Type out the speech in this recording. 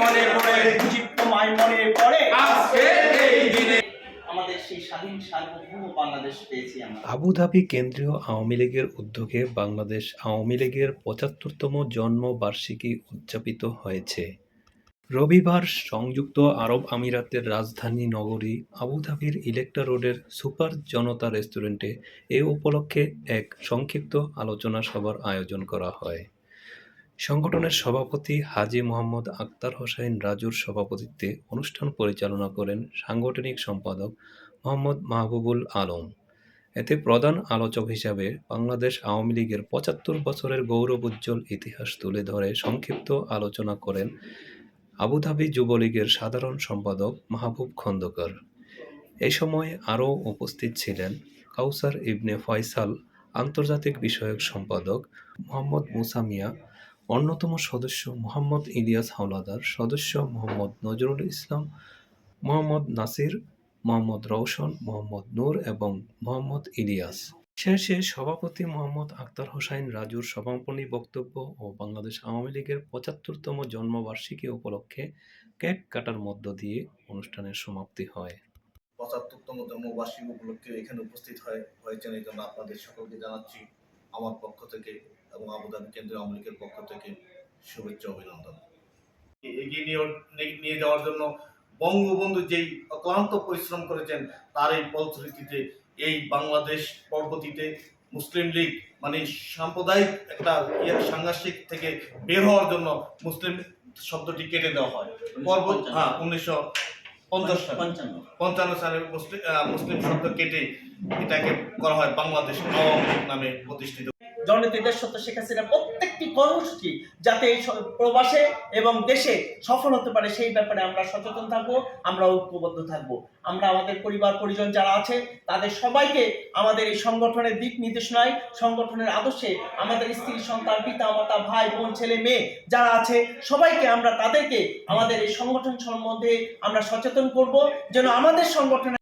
মনে পড়ে তোমায় মনে পড়ে। আজকে এই দিনে আমাদের সেই স্বাধীন সার্বভৌম বাংলাদেশ পেয়েছি আমরা। আবুধাবি কেন্দ্রীয় আওয়ামী লীগের উদ্যোগে বাংলাদেশ আওয়ামী লীগের পঁচাত্তরতম জন্মবার্ষিকী উদযাপিত হয়েছে। রবিবার সংযুক্ত আরব আমিরাতের রাজধানী নগরী আবুধাবির ইলেকট্রা রোডের সুপার জনতা রেস্টুরেন্টে এ উপলক্ষে এক সংক্ষিপ্ত আলোচনা সভার আয়োজন করা হয়। সংগঠনের সভাপতি হাজি মোহাম্মদ আক্তার হোসেন রাজুর সভাপতিত্বে অনুষ্ঠান পরিচালনা করেন সাংগঠনিক সম্পাদক মোহাম্মদ মাহবুবুল আলম। এতে প্রধান আলোচক হিসাবে বাংলাদেশ আওয়ামী লীগের পঁচাত্তর বছরের গৌরবোজ্জ্বল ইতিহাস তুলে ধরে সংক্ষিপ্ত আলোচনা করেন আবুধাবি যুবলীগের সাধারণ সম্পাদক মাহবুব খন্দকার। এ সময় আরও উপস্থিত ছিলেন কাউসার ইবনে ফয়সাল, আন্তর্জাতিক বিষয়ক সম্পাদক মোহাম্মদ মুসা মিয়া অন্যতম সদস্য মোহাম্মদ ইলিয়াস হাওলাদার, সদস্য মোহাম্মদ নজরুল ইসলাম, মোহাম্মদ নাসির, মোহাম্মদ রওশন, মোহাম্মদ নূর এবং মোহাম্মদ ইলিয়াস। শেষে সভাপতি মোহাম্মদ আক্তার হোসাইন রাজুর সমাপনী বক্তব্য ও বাংলাদেশ আওয়ামী লীগের পঁচাত্তরতম জন্মবার্ষিকী উপলক্ষে কেক কাটার মধ্য দিয়ে অনুষ্ঠানের সমাপ্তি হয়। পঁচাত্তরতম জন্মবার্ষিকী উপলক্ষে এখানে উপস্থিত হয় হয়েছেন এই জন্য আপনাদের সকলকে জানাচ্ছি আমার পক্ষ থেকে এবং আবুধাবি কেন্দ্রীয় আওয়ামী লীগের পক্ষ থেকে শুভেচ্ছা অভিনন্দন। এগিয়ে নিয়ে নিয়ে যাওয়ার জন্য বঙ্গবন্ধু যেই অক্লান্ত পরিশ্রম করেছেন তার এই ফলশ্রুতিতে এই বাংলাদেশ পরবর্তীতে মুসলিম লীগ মানে সাম্প্রদায়িক একটা ইয়ে সাংঘর্ষিক থেকে বের হওয়ার জন্য মুসলিম শব্দটি কেটে দেওয়া হয়। পরবর্তী হ্যাঁ উনিশশো পঞ্চাশ সালে। পঞ্চান্ন। সালে মুসলিম আহ, মুসলিম শব্দ কেটে এটাকে করা হয় বাংলাদেশ আওয়ামী লীগ নামে প্রতিষ্ঠিত। জননেত্রী দেশত্ব শেখ প্রত্যেকটি কর্মসূচি যাতে এই প্রবাসে এবং দেশে সফল হতে পারে, সেই ব্যাপারে আমরা সচেতন থাকব, আমরা ঐক্যবদ্ধ থাকব। আমরা আমাদের পরিবার, পরিজন যারা আছে, তাদের সবাইকে আমাদের এই সংগঠনের দিক নির্দেশনায় সংগঠনের আদর্শে আমাদের স্ত্রী, সন্তান পিতা মাতা ভাই, বোন, ছেলে, মেয়ে যারা আছে, সবাইকে আমরা তাদেরকে আমাদের এই সংগঠন সম্বন্ধে আমরা সচেতন করব, যেন আমাদের সংগঠনে